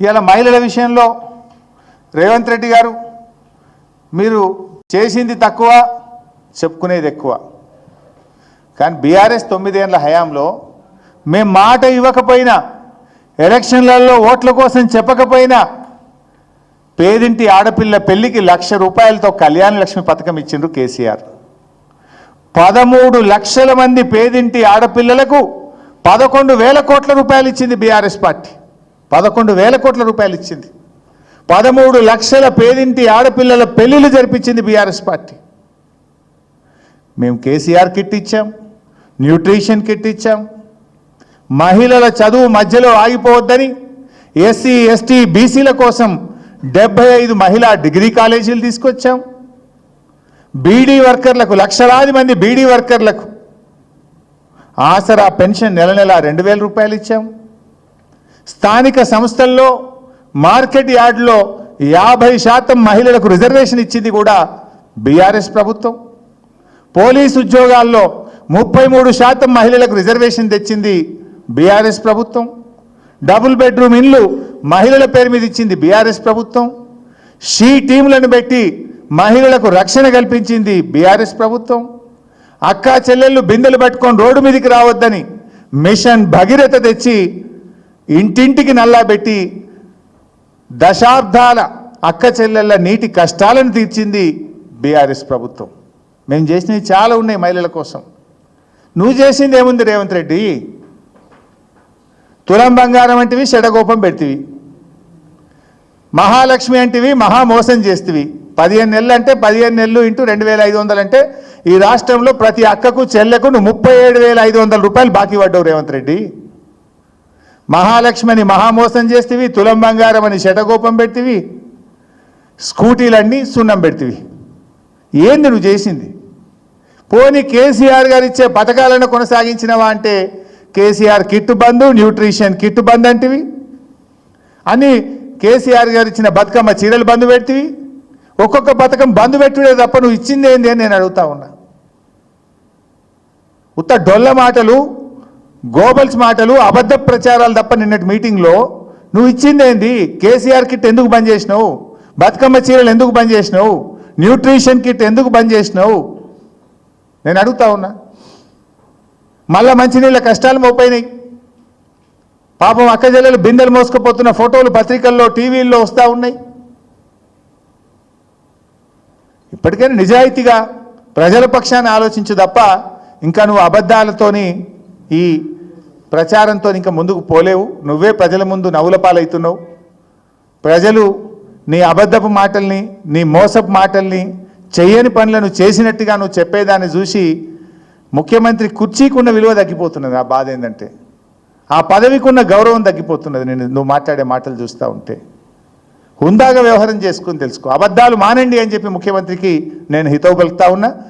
ఇవాళ మహిళల విషయంలో రేవంత్ రెడ్డి గారు మీరు చేసింది తక్కువ చెప్పుకునేది ఎక్కువ. కానీ బీఆర్ఎస్ తొమ్మిదేళ్ళ హయాంలో మేము మాట ఇవ్వకపోయినా ఎలక్షన్లలో ఓట్ల కోసం చెప్పకపోయినా పేదింటి ఆడపిల్ల పెళ్ళికి లక్ష రూపాయలతో కళ్యాణ లక్ష్మి పథకం ఇచ్చిండ్రు కేసీఆర్. పదమూడు లక్షల మంది పేదింటి ఆడపిల్లలకు పదకొండు వేల కోట్ల రూపాయలు ఇచ్చింది బీఆర్ఎస్ పార్టీ. పదకొండు వేల కోట్ల రూపాయలు ఇచ్చింది. పదమూడు లక్షల పేదింటి ఆడపిల్లల పెళ్ళిళ్ళు జరిపించింది బీఆర్ఎస్ పార్టీ. మేము కేసీఆర్ కిట్ ఇచ్చాం న్యూట్రిషన్ కిట్ ఇచ్చాం. మహిళల చదువు మధ్యలో ఆగిపోవద్దని ఎస్సీ ఎస్టీ బీసీల కోసం డెబ్బై ఐదు మహిళా డిగ్రీ కాలేజీలు తీసుకొచ్చాం. బీడీ వర్కర్లకు లక్షలాది మంది బీడీ వర్కర్లకు ఆసరా పెన్షన్ నెల నెల రెండు వేల రూపాయలు ఇచ్చాం. స్థానిక సంస్థల్లో మార్కెట్ యార్డ్లో యాభై శాతం మహిళలకు రిజర్వేషన్ ఇచ్చింది కూడా బీఆర్ఎస్ ప్రభుత్వం. పోలీస్ ఉద్యోగాల్లో ముప్పై మూడు శాతం మహిళలకు రిజర్వేషన్ తెచ్చింది బీఆర్ఎస్ ప్రభుత్వం. డబుల్ బెడ్రూమ్ ఇండ్లు మహిళల పేరు మీద ఇచ్చింది బీఆర్ఎస్ ప్రభుత్వం. షీ టీంలను పెట్టి మహిళలకు రక్షణ కల్పించింది బీఆర్ఎస్ ప్రభుత్వం. అక్కా చెల్లెళ్ళు బిందెలు పట్టుకొని రోడ్డు మీదకి రావద్దని మిషన్ భగీరథ తెచ్చి ఇంటింటికి నల్లాబెట్టి దశాబ్దాల అక్క చెల్లెళ్ళ నీటి కష్టాలను తీర్చింది బీఆర్ఎస్ ప్రభుత్వం. మేము చేసినవి చాలా ఉన్నాయి మహిళల కోసం. నువ్వు చేసింది ఏముంది రేవంత్ రెడ్డి? తులం బంగారం అంటివి షడగోపం పెడితివి. మహాలక్ష్మి అంటివి మహా మోసం చేస్తేవి. పదిహేను నెలలు అంటే పదిహేను నెలలు ఇంటూ రెండు వేల ఐదు వందలు అంటే ఈ రాష్ట్రంలో ప్రతి అక్కకు చెల్లెకు నువ్వు ముప్పై ఏడు వేల ఐదు వందల రూపాయలు బాకీ పడ్డావు రేవంత్ రెడ్డి. మహాలక్ష్మిని మహామోసం చేస్తేవి తులం బంగారం అని శటగోపం పెడితివి స్కూటీలన్నీ సున్నం పెడితివి. ఏంది నువ్వు చేసింది? పోనీ కేసీఆర్ గారు ఇచ్చే పథకాలను కొనసాగించినవా అంటే కేసీఆర్ కిట్టు బంద్ న్యూట్రిషన్ కిట్టు బంద్ అంటివి. అని కేసీఆర్ గారు ఇచ్చిన బతుకమ్మ చీరలు బంద్ పెడితివి. ఒక్కొక్క పథకం బంద్ పెట్టుడే తప్ప నువ్వు ఇచ్చింది ఏంది అని నేను అడుగుతా ఉన్నా. ఉత్త డొల్ల మాటలు గోబల్స్ మాటలు అబద్ధ ప్రచారాలు తప్ప నిన్నటి మీటింగ్లో నువ్వు ఇచ్చింది ఏంది? కేసీఆర్ కిట్ ఎందుకు బంద్ చేసినావు? బతుకమ్మ చీరలు ఎందుకు బంద్ చేసినావు? న్యూట్రిషన్ కిట్ ఎందుకు బంద్ చేసినావు? నేను అడుగుతా ఉన్నా. మళ్ళా మంచినీళ్ళ కష్టాలు మోపోయినాయి పాపం అక్కజల్లెలు బిందెలు మోసుకుపోతున్న ఫోటోలు పత్రికల్లో టీవీల్లో వస్తూ ఉన్నాయి. ఇప్పటికైనా నిజాయితీగా ప్రజల పక్షాన్ని ఆలోచించు తప్ప ఇంకా నువ్వు అబద్ధాలతోని ఈ ప్రచారంతో ఇంకా ముందుకు పోలేవు. నువ్వే ప్రజల ముందు నవ్వుల పాలవుతున్నావు ప్రజలు నీ అబద్ధపు మాటల్ని నీ మోసపు మాటల్ని చేయని పనులను చేసినట్టుగా నువ్వు చెప్పేదాన్ని చూసి ముఖ్యమంత్రి కుర్చీకున్న విలువ తగ్గిపోతున్నది. ఆ బాధ ఏంటంటే ఆ పదవికున్న గౌరవం తగ్గిపోతున్నది. నేను నువ్వు మాట్లాడే మాటలు చూస్తూ ఉంటే. హుందాగా వ్యవహారం చేసుకుని తెలుసుకో. అబద్ధాలు మానండి అని చెప్పి ముఖ్యమంత్రికి నేను హితవు పలుకుతా ఉన్నా.